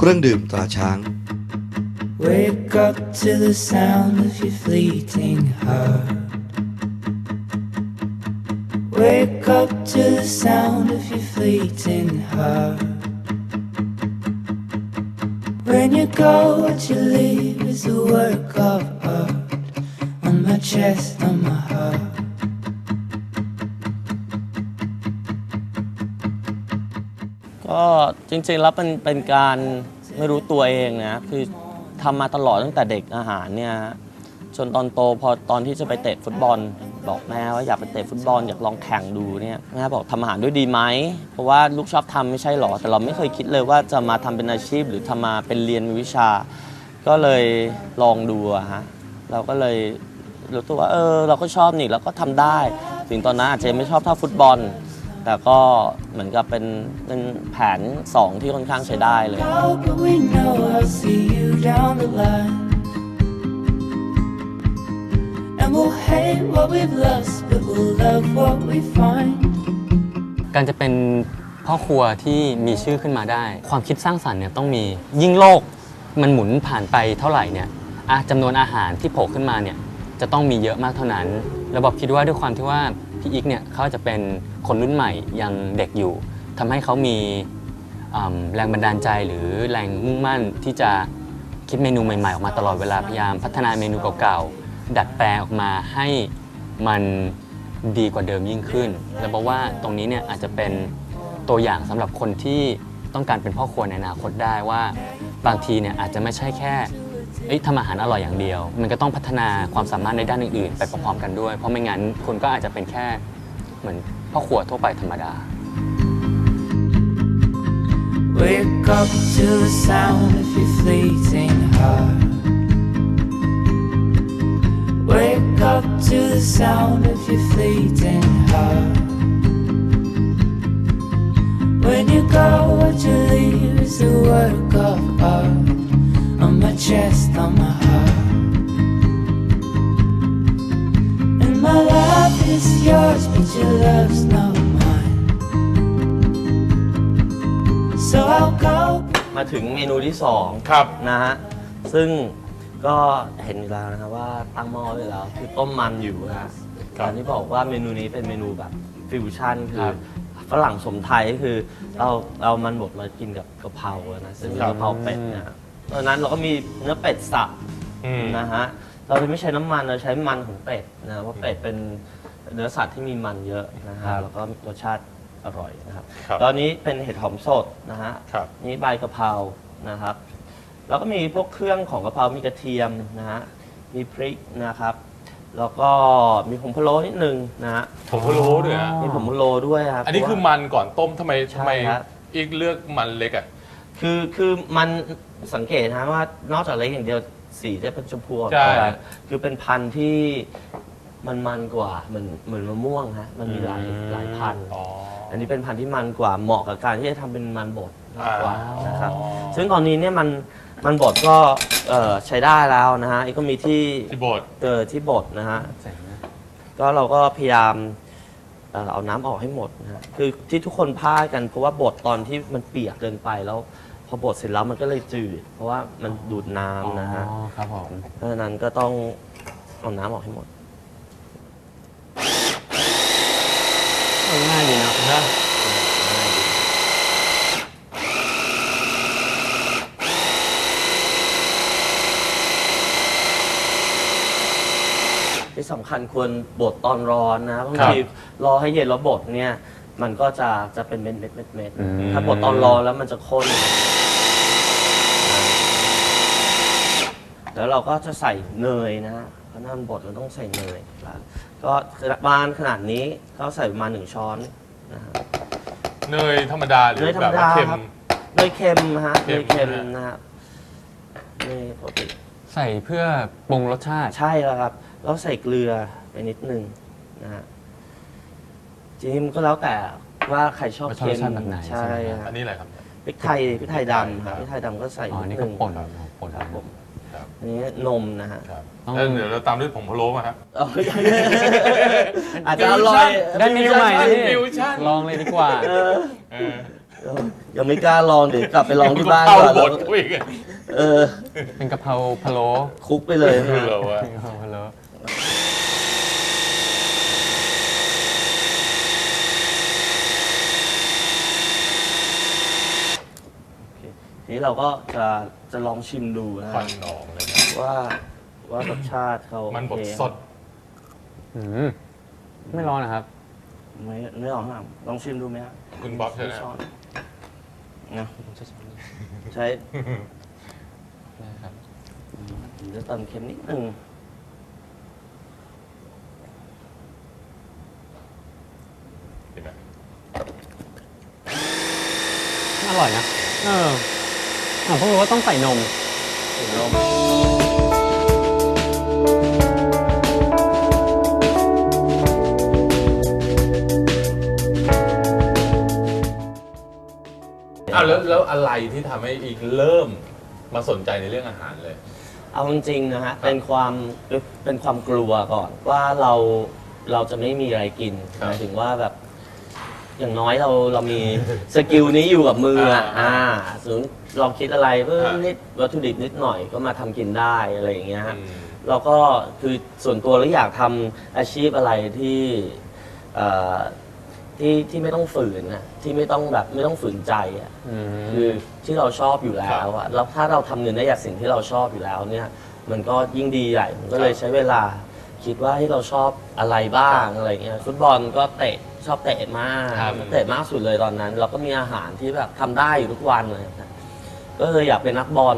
เครื่องดื่มตราช้าง Wake up to the sound of your fleeting heart. Wake up to the sound of your fleeting heart. When you go, what you leave is a work of art on my chest, on my heart. ก็จริงๆแล้วเป็นเป็นการไม่รู้ตัวเองนะคือทำมาตลอดตั้งแต่เด็กอาหารเนี่ยจนตอนโตพอตอนที่จะไปเตะฟุตบอล บอกแม่ว่าอยากไปเตะฟุตบอลอยากลองแข่งดูเนี่ยแม่บอกทำอาหารด้วยดีไหมเพราะว่าลูกชอบทำไม่ใช่หรอ แต่เราไม่เคยคิดเลยว่าจะมาทำเป็นอาชีพ หรือทำมาเป็นเรียนวิชา ก็เลยลองดูอะฮะเราก็เลยรู้ตัวว่าเออเราก็ชอบนี่แล้วก็ทำได้ ถึงตอนนั้นอาจจะไม่ชอบเท่าฟุตบอล แต่ก็เหมือนกับเป็นเป็นแผน 2 ที่ค่อนข้างใช้ได้เลย Go, but we know I'll see you down the line. And we'll hate what we've lost, but we'll love what we find. การจะเป็นพ่อครัวที่มีชื่อขึ้นมาได้ ความคิดสร้างสรรค์เนี่ยต้องมียิ่งโลกมันหมุนผ่านไปเท่าไหร่เนี่ยอะจำนวนอาหารที่โผล่ขึ้นมาเนี่ย จะต้องมีเยอะมากเท่านั้น ระบบคิดว่าด้วยความที่ว่าพี่อีกเนี่ยเขาจะเป็นคนรุ่นใหม่ยังเด็กอยู่ทำให้เขามีแรงบันดาลใจหรือแรงมุ่งมั่นที่จะคิดเมนูใหม่ๆ ออกมาตลอดเวลาพยายามพัฒนาเมนูเก่าๆ ดัดแปลงออกมาให้มันดีกว่าเดิมยิ่งขึ้น และบอกว่าตรงนี้เนี่ยอาจจะเป็นตัวอย่างสำหรับคนที่ต้องการเป็นพ่อครัวในอนาคตได้ว่า บางทีเนี่ยอาจจะไม่ใช่แค่ ทำอาหารอร่อยอย่างเดียว มันก็ต้องพัฒนาความสามารถในด้านอื่นๆ ไปพร้อมๆกันด้วย เพราะไม่งั้นคุณก็อาจจะเป็นแค่เหมือนพ่อครัวทั่วไปธรรมดา Wake up to the sound of your fleeting heart. Wake up to the sound of your fleeting heart. When you go, what you leave is a work of art on my chest, yours, but your love's not mine. So I'll go. มาถึงเมนูที่2ครับ นะฮะ ซึ่งก็เห็นอยู่แล้วนะครับว่าตั้งหม้อไว้แล้วคือต้มมันอยู่นะฮะครับการที่บอกว่าเมนูนี้เป็นเมนูแบบฟิวชั่นคืคอรับฝรั่งสมไทยก็คือเราเอามันบดมากินกับกะเพราอะนะซึ่งเป็นครับกะเพราเป็ดนะฮะตอนนั้นเราก็มีเนื้อเป็ดสับ อืม นะฮะ เราจะไม่ใช้น้ำมัน เราใช้มันของเป็ดนะเพราะเป็ดเป็น เนื้อสัตว์ที่มีมันเยอะนะฮะแล้วก็รสชาติอร่อยนะครับครับตอนนี้เป็นเห็ดหอมสดนะฮะครับ นี่ใบกะเพรานะครับ แล้วก็มีพวกเครื่องของกะเพรามีกระเทียมนะฮะมีพริกนะครับ แล้วก็มีผงพะโล้นิดนึงนะฮะผมก็รู้ด้วยฮะมีผงพะโล้ด้วยครับอันนี้คือเพราะว่า มันก่อนต้มทำไมใช่ทำไมครับ อีกเลือกมันเล็กอะ คือคือมันสังเกตนะว่านอกจากเล็กอย่างเดียวสีจะเป็นชมพูอ่อนใช่ ๆคือเป็นพันธุ์ที่ มันมันกว่าเหมือนเหมือนมะม่วงฮะมันมีหลายหลายพันธุ์อ๋ออันนี้เป็นพันธุ์ที่มันกว่าเหมาะกับการที่จะทำเป็นมันบดมากกว่าอ่านนะครับ อ๋อซึ่งตอนนี้เนี่ยมันมันบดก็เอ่อใช้ได้แล้วนะฮะอีกก็มีที่ที่โบดเออที่บดนะฮะก็เราก็พยายามเอ่อเอาน้ำออกให้หมดนะฮะคือที่ทุกคนพลาดกันเพราะว่าบดตอนที่มันเปียกเกินไปแล้ว พอบดเสร็จแล้วมันก็เลยจืด เพราะว่ามันดูดน้ำนะฮะอ๋อครับผมเพราะฉะนั้นก็ต้องเอาน้ำออกให้หมด ง่ายดีเนาะนะที่สำคัญควรบดตอนร้อนนะบางทีรอให้เย็นแล้วบดเนี่ย มันก็จะจะเป็นเม็ดเม็ดเม็ดเม็ดถ้าบดตอนร้อนแล้วมันจะข้นแล้วเราก็จะใส่เนยนะฮะเพราะนั่นบดเราต้องใส่เนย ครับก็ประมาณขนาดนี้ก็ใส่ประมาณหนึ่งช้อนนะฮะเนยธรรมดาหรือเนยธรรแบมบดาว่าเค็ม ครับ เนยเค็มนะฮะเค็เนม ยเค็มนะฮะนะฮะเนยปกติใส่เพื่อปรุงรสชาติ ใช่แล้วครับ แล้วใส่เกลือไปนิดนึงนะฮะจริงๆมันก็แล้วแต่ว่าใครชอบว่าชอบเค็รสชาติแบบไหนใช่ใช่ไหมครับ ฮะอันนี้อะไรครับ พริกไทยพริกไทยดำครับพริกไทยดำก็ใส่อ๋อ นินี่ดก็นึงป่นป่นครับผม ครับ อันนี้นมนะฮะครับต้องแล้วเดี๋ยวเราตามด้วยผงพะโล้มาครับ เอาอาจจะอร่อยได้เมนูใหม่นะฟิพี่วชั่น ลองเลยดีกว่าเออเออยังไม่กล้าลองเดี๋ยวกลับไปลองที่บ้านเข้าก่อนบแล้วทกูอีกอะเออ เป็นกะเพราพะโล้คุกไปเลยเออวะกะเพราพะโล้ ที นี้เราก็จะจะลองชิมดูนะควันหนองเลยนะว่าว่ารสชาติเขามันบดโอเคสด อืมไม่ร้อนนะครับ ไม่ไม่ลองห้ามลองชิมดูไหมครับคุณบ๊อบใช่ไหม ช้อนนะใช้นะครับผมจะเติมเค็มนิดนึงเห็นไหมอร่อยนะ เออ ผมเพิ่งรู้ว่าต้องใส่นมถึงลมอ้าวแล้วแล้วอะไรที่ทำให้อีกเริ่มมาสนใจในเรื่องอาหารเลย เอาจริงๆนะฮะ เป็นความเป็นความกลัวก่อนว่าเราเราจะไม่มีอะไรกินครับ หมายถึงว่าแบบ อย่างน้อยเราเรามีสกิลนี้อยู่กับมืออะอ่าอ่าสมมติลองคิดอะไรเพิ่มอ่านินิดวัตถุดิบนิดหน่อยก็มาทำกินได้อะไรอย่างเงี้ยฮะอืมเราก็คือส่วนตัวเราอยากทำอาชีพอะไรที่เอ่อที่ที่ไม่ต้องฝืนนะที่ไม่ต้องแบบไม่ต้องฝืนใจอะอืมคือที่เราชอบอยู่แล้วอะแล้วถ้าเราทำเงินได้จากสิ่งที่เราชอบอยู่แล้วเนี่ย มันก็ยิ่งดีใหญ่ผมก็เลยใช้เวลา คิดว่าที่เราชอบอะไรบ้างอะไรเงี้ยฟุตบอลก็เตะชอบเตะมากครับเตะมากสุดเลยตอนนั้น เราก็มีอาหารที่แบบทำได้อยู่ทุกวันเลยนะก็เลยอยากเป็นนักบอล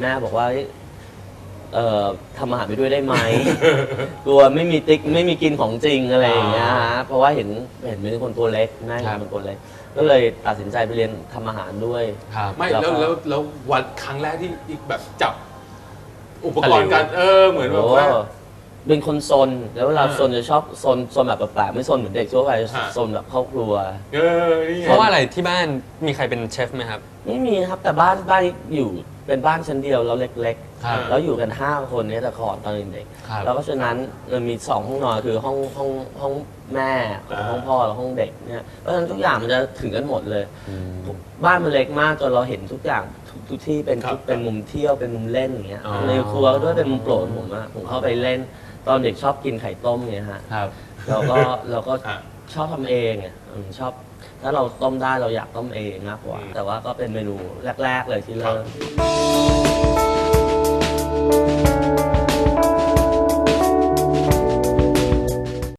แม่บอกว่าเฮ้ยเอ่อทำอาหารไปด้วยได้ไหม กลัวไม่มีติ๊กไม่มีกินของจริงอะไรอย่างเงี้ยฮะเพราะว่าเห็นเห็นเป็นคนตัวเล็กแม่เห็นเป็นคนเล็กก็เลยตัดสินใจไปเรียนทำอาหารด้วย ครับไม่แล้แล้ววก็แล้วแล้ววันครั้งแรกที่อีกแบบจับ อุปกตะหลิรณ์วกันเออเหมือนแบบว่าโอ้ เป็นคนซนแล้วเวลาอ่าซนจะชอบซนซนแบบแปลกๆไม่ซนเหมือนเด็กทั่วไปอ่าซนแบบครอบครัว เออนี่ไงเพราะว่าอะไรที่บ้านมีใครเป็นเชฟไหมครับ ไม่มีครับแต่บ้านบ้านอยู่เป็นบ้านชั้นเดียวแล้วเล็กครับๆ แล้วอยู่กัน 5 คนเนี่ยแต่ก่อนตอนเด็กครับๆแล้วก็ฉะนั้นมันมีสองห้องนอนคือห้องห้องห้องแม่กับห้องพ่อแล้วห้องเด็กเนี่ยเพราะฉะนั้นทุกอย่างมันจะถึงกันหมดเลย บ้านมันเล็กมากจนเราเห็นทุกอย่างทุกทุกที่เป็นครับ ทุกเป็นมุมเที่ยวเป็นมุมเล่นอย่างเงี้ยอ๋อ ในครัวด้วยเป็นมุมโปรดผมอะผมเข้าไปเล่น ตอนเด็กชอบกินไข่ต้มเนี่ยฮะครับ เราก็เราก็อะ ชอบทำเองอะอืมชอบ ถ้าเราต้มได้เราอยากต้มเองมากกว่าอืมแต่ว่าก็เป็นเมนูแรก ๆ เลยที่เริ่ม